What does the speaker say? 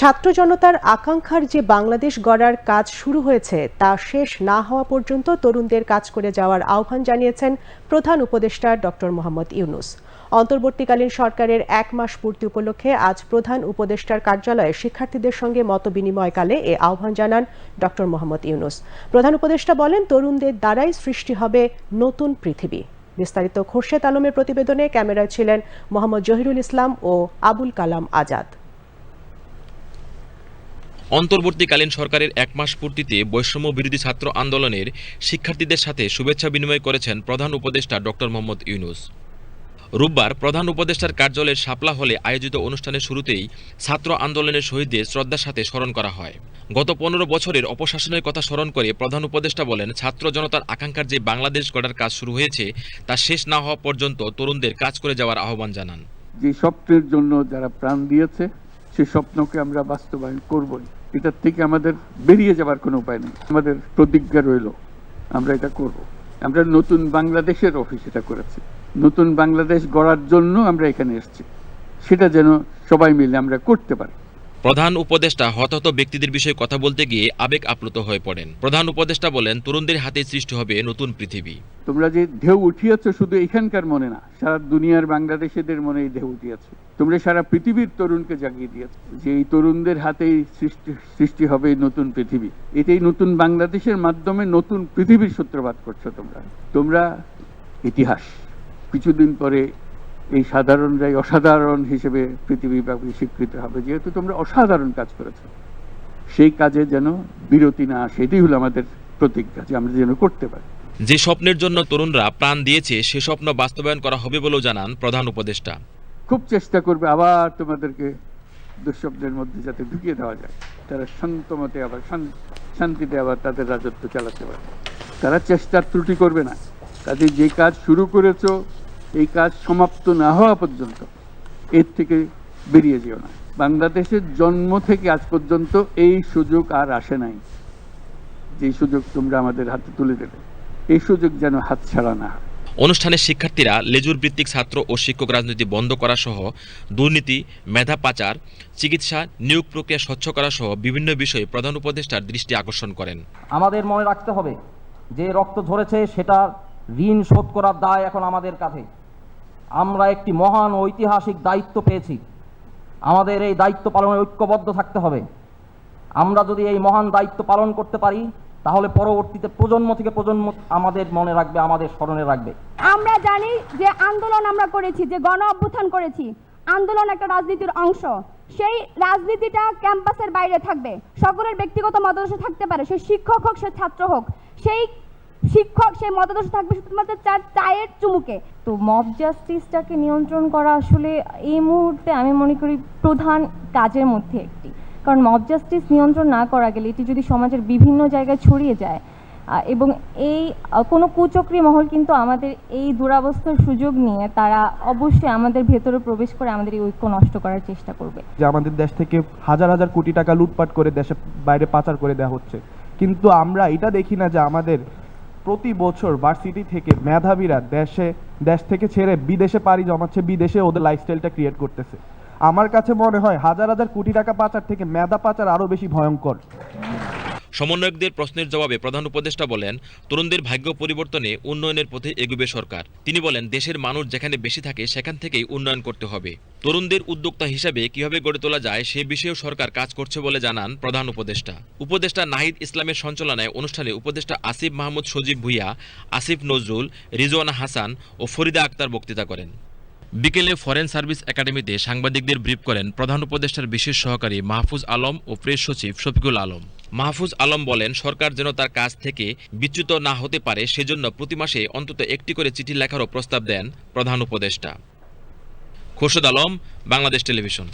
ছাত্র জনতার আকাঙ্ক্ষার যে বাংলাদেশ গড়ার কাজ শুরু হয়েছে, তা শেষ না হওয়া পর্যন্ত তরুণদের কাজ করে যাওয়ার আহ্বান জানিয়েছেন প্রধান উপদেষ্টা ডক্টর মোহাম্মদ ইউনুস। অন্তর্বর্তীকালীন সরকারের এক মাস পূর্তি উপলক্ষে আজ প্রধান উপদেষ্টার কার্যালয়ে শিক্ষার্থীদের সঙ্গে মত বিনিময়কালে এ আহ্বান জানান ডক্টর মোহাম্মদ ইউনুস। প্রধান উপদেষ্টা বলেন, তরুণদের দ্বারাই সৃষ্টি হবে নতুন পৃথিবী। বিস্তারিত খোরশেদ আলমের প্রতিবেদনে ক্যামেরায় ছিলেন মোহাম্মদ জহিরুল ইসলাম ও আবুল কালাম আজাদ। অন্তর্বর্তীকালীন সরকারের এক মাস পূর্তিতে বৈষম্য বিরোধী ছাত্র আন্দোলনের শিক্ষার্থীদের সাথে শুভেচ্ছা বিনিময় করেছেন প্রধান উপদেষ্টা ডক্টর মোহাম্মদ ইউনুস। রোববার প্রধান উপদেষ্টার কার্যালয়ের শাপলা হলে আয়োজিত অনুষ্ঠানের শুরুতেই ছাত্র আন্দোলনের শহীদদের শ্রদ্ধার সাথে স্মরণ করা হয়। গত পনেরো বছরের অপশাসনের কথা স্মরণ করে প্রধান উপদেষ্টা বলেন, ছাত্র জনতার আকাঙ্ক্ষার যে বাংলাদেশ গড়ার কাজ শুরু হয়েছে, তা শেষ না হওয়া পর্যন্ত তরুণদের কাজ করে যাওয়ার আহ্বান জানান। যে স্বপ্নের জন্য যারা প্রাণ দিয়েছে, সে স্বপ্নকে আমরা বাস্তবায়ন করবই। এটার থেকে আমাদের বেরিয়ে যাবার কোনো উপায় নেই। আমাদের প্রতিজ্ঞা রইল, আমরা এটা করব। আমরা নতুন বাংলাদেশের অফিস এটা করেছি। নতুন বাংলাদেশ গড়ার জন্য আমরা এখানে এসেছি। সেটা যেন সবাই মিলে আমরা করতে পারি। প্রধান উপদেষ্টা হতাহত ব্যক্তিদের বিষয়ে কথা বলতে গিয়ে আবেগ আপ্লুত হয়ে পড়েন। প্রধান উপদেষ্টা বলেন, তরুণদের হাতে সৃষ্টি হবে নতুন পৃথিবী। তোমরা যে ঢেউ উঠিয়েছ শুধু এখানকার মনে না, সারা দুনিয়ার বাংলাদেশিদের মনে এই ঢেউ উঠিয়েছে। তোমরা সারা পৃথিবীর তরুণকে জাগিয়ে দিয়েছ যে এই তরুণদের হাতেই সৃষ্টি সৃষ্টি হবে নতুন পৃথিবী। এটাই নতুন বাংলাদেশের মাধ্যমে নতুন পৃথিবীর সূত্রপাত করছ তোমরা। তোমরা ইতিহাস। কিছুদিন পরে এই সাধারণরাই অসাধারণ হিসেবে পৃথিবীব্যাপী স্বীকৃত হবে। যেহেতু তোমরা অসাধারণ কাজ করেছ সেই কাজে যেন বিরতি না আসে এটাই হলো আমাদের প্রতিজ্ঞা যে আমরা যেন করতে পারি। যে স্বপ্নের জন্য তরুণরা প্রাণ দিয়েছে সে স্বপ্ন বাস্তবায়ন করা হবে বলেও জানান প্রধান উপদেষ্টা। খুব চেষ্টা করবে আবার তোমাদেরকে দুঃস্বপ্নের মধ্যে যাতে ঢুকিয়ে দেওয়া যায়। তারা শান্ত মতে আবার শান্তিতে আবার তাদের রাজত্ব চালাতে পারে। তারা চেষ্টার ত্রুটি করবে না। তাদের যে কাজ শুরু করেছ এই কাজ সমাপ্ত না হওয়া পর্যন্ত এর থেকে বেরিয়ে যেও না। বাংলাদেশের জন্ম থেকে আজ পর্যন্ত এই সুযোগ আর আসে নাই। যে সুযোগ তোমরা আমাদের হাতে তুলে দেবে এই সুযোগ যেন হাতছাড়া না হয়। অনুষ্ঠানে শিক্ষার্থীরা লেজুর ভিত্তিক ছাত্র ও শিক্ষক রাজনীতি বন্ধ করা সহ দুর্নীতি মেধা পাচার চিকিৎসা নিয়োগ প্রক্রিয়া স্বচ্ছ করা সহ বিভিন্ন বিষয়ে প্রধান উপদেষ্টার দৃষ্টি আকর্ষণ করেন। আমাদের মনে রাখতে হবে যে রক্ত ঝরেছে সেটা ঋণ শোধ করার দায় এখন আমাদের কাঁধে। আমরা একটি মহান ঐতিহাসিক দায়িত্ব পেয়েছি। আমাদের এই দায়িত্ব পালনে ঐক্যবদ্ধ থাকতে হবে। আমরা যদি এই মহান দায়িত্ব পালন করতে পারি, তাহলে পরবর্তীতে প্রজন্ম থেকে প্রজন্ম আমাদের মনে রাখবে, আমাদের স্মরণে রাখবে। আমরা জানি যে আন্দোলন আমরা করেছি, যে গণ অভ্যুত্থান করেছি। আন্দোলন একটা রাজনীতির অংশ। সেই রাজনীতিটা ক্যাম্পাসের বাইরে থাকবে। সকলের ব্যক্তিগত মতাদর্শ থাকতে পারে। সে শিক্ষক হোক, সে ছাত্র হোক। সেই শিক্ষক সেই মতাদর্শ থাকবে শুধুমাত্র চার চায়ের চুমুকে। তো মব জাস্টিসটাকে নিয়ন্ত্রণ করা আসলে এই মুহূর্তে আমি মনে করি প্রধান কাজের মধ্যে একটি। কারণ মব জাস্টিস নিয়ন্ত্রণ না করা গেলে এটি যদি সমাজের বিভিন্ন জায়গায় ছড়িয়ে যায় এবং এই কোনো কুচক্রী মহল কিন্তু আমাদের এই দুরাবস্থার সুযোগ নিয়ে তারা অবশ্যই আমাদের ভেতরে প্রবেশ করে আমাদের এই ঐক্য নষ্ট করার চেষ্টা করবে। যে আমাদের দেশ থেকে হাজার হাজার কোটি টাকা লুটপাট করে দেশে বাইরে পাচার করে দেওয়া হচ্ছে। কিন্তু আমরা এটা দেখি না যে আমাদের প্রতি বছর ভার্সিটি থেকে মেধাবীরা দেশে, দেশ থেকে ছেড়ে বিদেশে পাড়ি জমাচ্ছে, বিদেশে ওদের লাইফস্টাইলটা ক্রিয়েট করতেছে। আমার কাছে মনে হয় হাজার হাজার কোটি টাকা পাচার থেকে মেধা পাচার আরও বেশি ভয়ঙ্কর। সমন্বয়কদের প্রশ্নের জবাবে প্রধান উপদেষ্টা বলেন, তরুণদের ভাগ্য পরিবর্তনে উন্নয়নের পথে এগুবে সরকার। তিনি বলেন, দেশের মানুষ যেখানে বেশি থাকে সেখান থেকেই উন্নয়ন করতে হবে। তরুণদের উদ্যোক্তা হিসাবে কীভাবে গড়ে তোলা যায় সে বিষয়েও সরকার কাজ করছে বলে জানান প্রধান উপদেষ্টা। উপদেষ্টা নাহিদ ইসলামের সঞ্চালনায় অনুষ্ঠানে উপদেষ্টা আসিফ মাহমুদ সজীব ভুইয়া, আসিফ নজরুল, রিজওয়ানা হাসান ও ফরিদা আক্তার বক্তৃতা করেন। বিকেলে ফরেন সার্ভিস একাডেমিতে সাংবাদিকদের ব্রিফ করেন প্রধান উপদেষ্টার বিশেষ সহকারী মাহফুজ আলম ও প্রেস সচিব শফিকুল আলম। মাহফুজ আলম বলেন, সরকার যেন তার কাজ থেকে বিচ্যুত না হতে পারে, সেজন্য প্রতি মাসে অন্তত একটি করে চিঠি লেখারও প্রস্তাব দেন প্রধান উপদেষ্টা। খোরশেদ আলম, বাংলাদেশ টেলিভিশন।